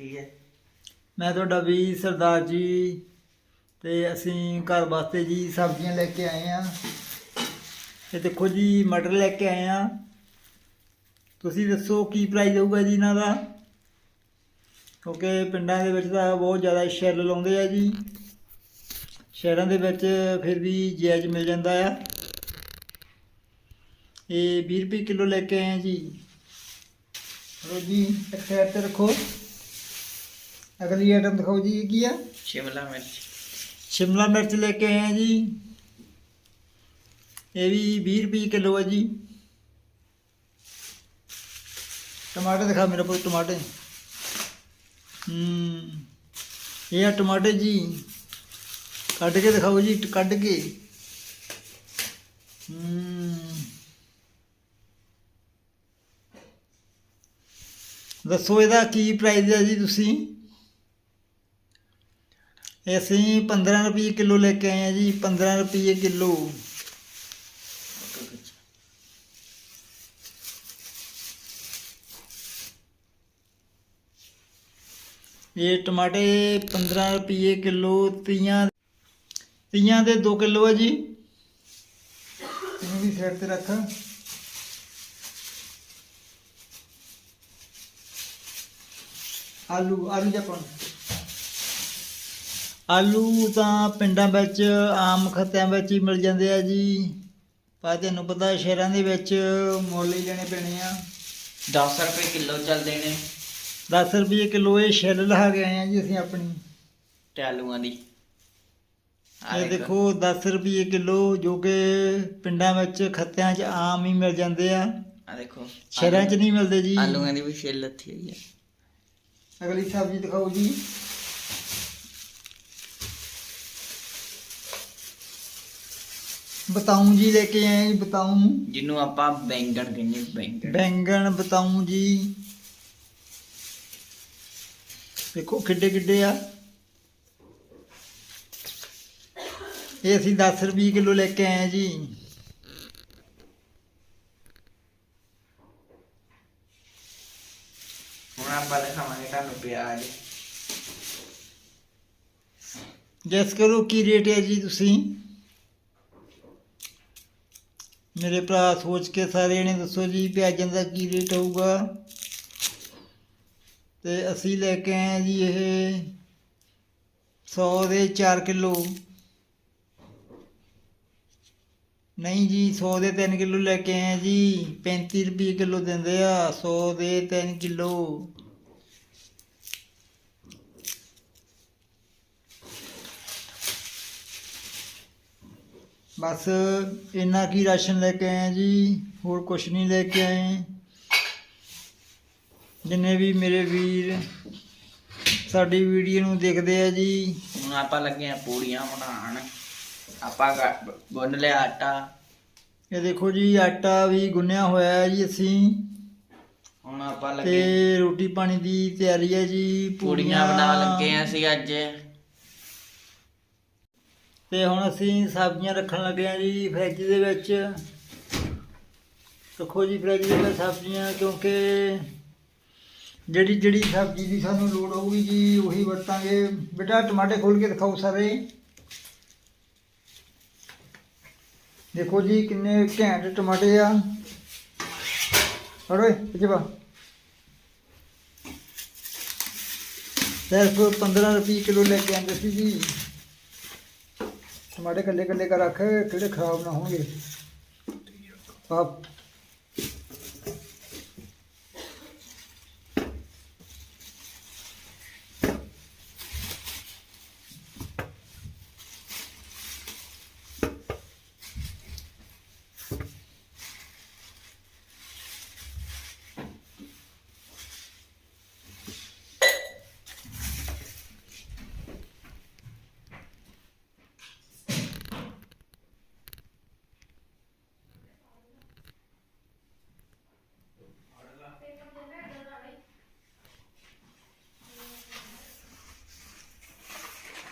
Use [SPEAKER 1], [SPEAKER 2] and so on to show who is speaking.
[SPEAKER 1] ਠੀਕ ਹੈ?
[SPEAKER 2] ਮੈਂ ਤੁਹਾਡਾ ਵੀ ਸਰਦਾਰ ਜੀ ਤੇ ਅਸੀਂ ਘਰ ਵਾਸਤੇ ਜੀ ਸਬਜ਼ੀਆਂ ਲੈ ਕੇ ਆਏ ਆ ਤੇ ਦੇਖੋ ਜੀ ਮਟਰ ਲੈ ਕੇ ਆਏ ਆ ਤੁਸੀਂ ਦੱਸੋ ਕੀ ਪ੍ਰਾਈਸ ਹੋਊਗਾ ਜੀ ਇਹਨਾਂ ਦਾ? ਕਿਉਂਕਿ ਪਿੰਡਾਂ ਦੇ ਵਿੱਚ ਤਾਂ ਬਹੁਤ ਜ਼ਿਆਦਾ ਸ਼ੈਲ ਲਾਉਂਦੇ ਆ ਜੀ। ਸ਼ਹਿਰਾਂ ਦੇ ਵਿੱਚ ਫਿਰ ਵੀ ਜਾਇਜ਼ ਮਿਲ ਜਾਂਦਾ ਆ। ਇਹ 20 ਰੁਪਏ ਕਿਲੋ ਲੈ ਕੇ ਆਏ ਆ ਜੀ। ਰੋਜ਼ੀ ਜੀ, ਇੱਕ ਸਾਈਡ ਤੇ ਰੱਖੋ। ਅਗਲੀ ਆਈਟਮ ਦਿਖਾਓ ਜੀ ਇਹ ਕੀ ਆ?
[SPEAKER 1] ਸ਼ਿਮਲਾ ਮਿਰਚ।
[SPEAKER 2] ਸ਼ਿਮਲਾ ਮਿਰਚ ਲੈ ਕੇ ਆਏ ਆ ਜੀ। ਇਹ ਵੀ 20 ਰੁਪਏ ਕਿਲੋ ਆ ਜੀ। ਟਮਾਟਰ ਦਿਖਾ ਮੇਰੇ ਕੋਲ ਟਮਾਟਰ। ਹੂੰ ਇਹ ਆ ਟਮਾਟਰ ਜੀ। ਕੱਢ ਕੇ ਦਿਖਾਓ ਜੀ ਕੱਢ ਕੇ। ਹੂੰ। ਦੱਸੋ ਇਹਦਾ ਕੀ ਪ੍ਰਾਈਸ ਹੈ ਜੀ ਤੁਸੀਂ? ਇਹ ਅਸੀਂ 15 ਰੁਪਏ ਕਿਲੋ ਲੈ ਕੇ ਆਏ ਆ ਜੀ 15 ਰੁਪਏ ਕਿਲੋ। ਇਹ ਟਮਾਟੇ 15 ਰੁਪਏ ਕਿਲੋ ਤੀਆਂ ਤੀਆਂ ਦੇ 2 ਕਿਲੋ ਹੈ ਜੀ। ਇਹਨੂੰ ਵੀ ਸਾਈਡ ਤੇ ਰੱਖ। ਆਲੂ ਆਲੂ ਜਾਂ ਕੌਣ ਆਲੂ ਤਾਂ ਪਿੰਡਾਂ ਵਿੱਚ ਆਮ ਖੱਤਿਆਂ ਵਿੱਚ ਹੀ ਮਿਲ ਜਾਂਦੇ ਆ ਜੀ। ਪਰ ਤੁਹਾਨੂੰ ਪਤਾ ਸ਼ਹਿਰਾਂ ਦੇ ਵਿੱਚ ਮੁੱਲ ਹੀ ਲੈਣੇ ਪੈਣੇ ਆ।
[SPEAKER 1] 10 ਰੁਪਏ ਕਿਲੋ ਚੱਲਦੇ ਨੇ।
[SPEAKER 2] 10 ਰੁਪਏ ਕਿਲੋ ਇਹ ਛਿੱਲ ਲਹਾ ਕੇ ਆਏ ਆ ਜੀ ਅਸੀਂ ਆਪਣੀ।
[SPEAKER 1] ਤੇ ਆਲੂਆਂ ਦੀ
[SPEAKER 2] ਇਹ ਦੇਖੋ। 10 ਰੁਪਏ ਕਿਲੋ ਜੋ ਕਿ ਪਿੰਡਾਂ ਵਿੱਚ ਖੱਤਿਆਂ 'ਚ ਆਮ ਹੀ ਮਿਲ ਜਾਂਦੇ ਆ।
[SPEAKER 1] ਆ ਦੇਖੋ।
[SPEAKER 2] ਸ਼ਹਿਰਾਂ 'ਚ ਨਹੀਂ ਮਿਲਦੇ ਜੀ।
[SPEAKER 1] ਆਲੂਆਂ ਦੀ ਵੀ ਛਿੱਲ ਲੱਥੀ ਹੋਈ ਹੈ
[SPEAKER 2] ਅਗਲੀ ਸਬਜ਼ੀ ਦਿਖਾਓ ਜੀ। ਬਤਾਉਂ ਜੀ ਲੈ ਕੇ ਆਏ ਬਤਾਉਂ।
[SPEAKER 1] ਜਿਹਨੂੰ ਆਪਾਂ ਬੈਂਗਣ ਕਹਿੰਦੇ ਬੈਂਗਣ।
[SPEAKER 2] ਬੈਂਗਣ ਬਤਾਉਂ ਜੀ। ਦੇਖੋ ਕਿੱਡੇ ਕਿੱਡੇ ਆ। ਇਹ ਅਸੀਂ 10 ਰੁਪਏ ਕਿਲੋ ਲੈ ਕੇ ਆਏ ਜੀ।
[SPEAKER 1] ਹੁਣ ਆਪਾਂ ਦਿਖਾਵਾਂਗੇ ਤੁਹਾਨੂੰ ਪਿਆਜ਼।
[SPEAKER 2] ਗੈਸ ਕਰੋ ਕੀ ਰੇਟ ਹੈ ਜੀ ਤੁਸੀਂ? ਮੇਰੇ ਭਰਾ ਸੋਚ ਕੇ ਸਾਰੇ ਨੇ ਦੱਸੋ ਜੀ ਪਿਆਜ਼ਾਂ ਦਾ ਕੀ ਰੇਟ ਹੋਊਗਾ ਤੇ ਅਸੀਂ ਲੈ ਕੇ ਆਏ ਹਾਂ ਜੀ ਇਹ 100 ਦੇ 4 ਕਿਲੋ। ਨਹੀਂ ਜੀ 100 ਦੇ 3 ਕਿਲੋ ਲੈ ਕੇ ਆਏ ਹਾਂ ਜੀ। 35 ਰੁਪਏ ਕਿਲੋ ਦਿੰਦੇ ਆ 100 ਦੇ 3 ਕਿਲੋ। ਬਸ ਇੰਨਾ ਕੀ ਰਾਸ਼ਨ ਲੈ ਕੇ ਆਏ ਜੀ ਹੋਰ ਕੁਝ ਨਹੀਂ ਲੈ ਕੇ ਆਏ। ਜਿੰਨੇ ਵੀ ਮੇਰੇ ਵੀਰ ਸਾਡੀ ਵੀਡੀਓ ਨੂੰ ਦੇਖਦੇ ਆ ਜੀ।
[SPEAKER 1] ਹੁਣ ਆਪਾਂ ਲੱਗੇ ਆ ਪੂੜੀਆਂ ਬਣਾਉਣ। ਆਪਾਂ ਗ- ਗੁੰਨ ਲਿਆ ਆਟਾ।
[SPEAKER 2] ਇਹ ਦੇਖੋ ਜੀ ਆਟਾ ਵੀ ਗੁੰਨਿਆ ਹੋਇਆ ਹੈ ਜੀ ਅਸੀਂ।
[SPEAKER 1] ਹੁਣ ਆਪਾਂ ਲੱਗੇ
[SPEAKER 2] ਤੇ ਰੋਟੀ ਪਾਣੀ ਦੀ ਤਿਆਰੀ ਹੈ ਜੀ
[SPEAKER 1] ਪੂੜੀਆਂ ਬਣਾ ਲੱਗੇ ਆ ਅਸੀਂ ਅੱਜ।
[SPEAKER 2] ਤੇ ਹੁਣ ਅਸੀਂ ਸਬਜ਼ੀਆਂ ਰੱਖਣ ਲੱਗੇ ਆ ਜੀ ਫ੍ਰਿਜ ਦੇ ਵਿੱਚ। ਰੱਖੋ ਜੀ ਫ੍ਰਿਜ ਦੇ ਵਿੱਚ ਸਬਜ਼ੀਆਂ ਕਿਉਂਕਿ ਜਿਹੜੀ ਜਿਹੜੀ ਸਬਜ਼ੀ ਦੀ ਸਾਨੂੰ ਲੋੜ ਹੋਊਗੀ ਜੀ, ਉਹੀ ਵਰਤਾਂਗੇ। ਬੇਟਾ, ਟਮਾਟੇ ਖੋਲ ਕੇ ਦਿਖਾਓ ਸਾਰੇ। ਦੇਖੋ ਜੀ ਕਿੰਨੇ ਘੈਂਟ ਟਮਾਟੇ ਆ। ਫੜੋ ਪਿੱਛੇ ਬਾ ਸਿਰਫ 15 ਰੁਪਏ ਕਿਲੋ ਲੈ ਕੇ ਆਂਦੇ ਸੀ ਜੀ। ਟਮਾਟੇ ਕੱਲੇ ਕੱਲੇ ਕਰ ਰੱਖ ਕਿਹੜੇ ਖਰਾਬ ਨਾ ਹੋਣਗੇ। ਆਪ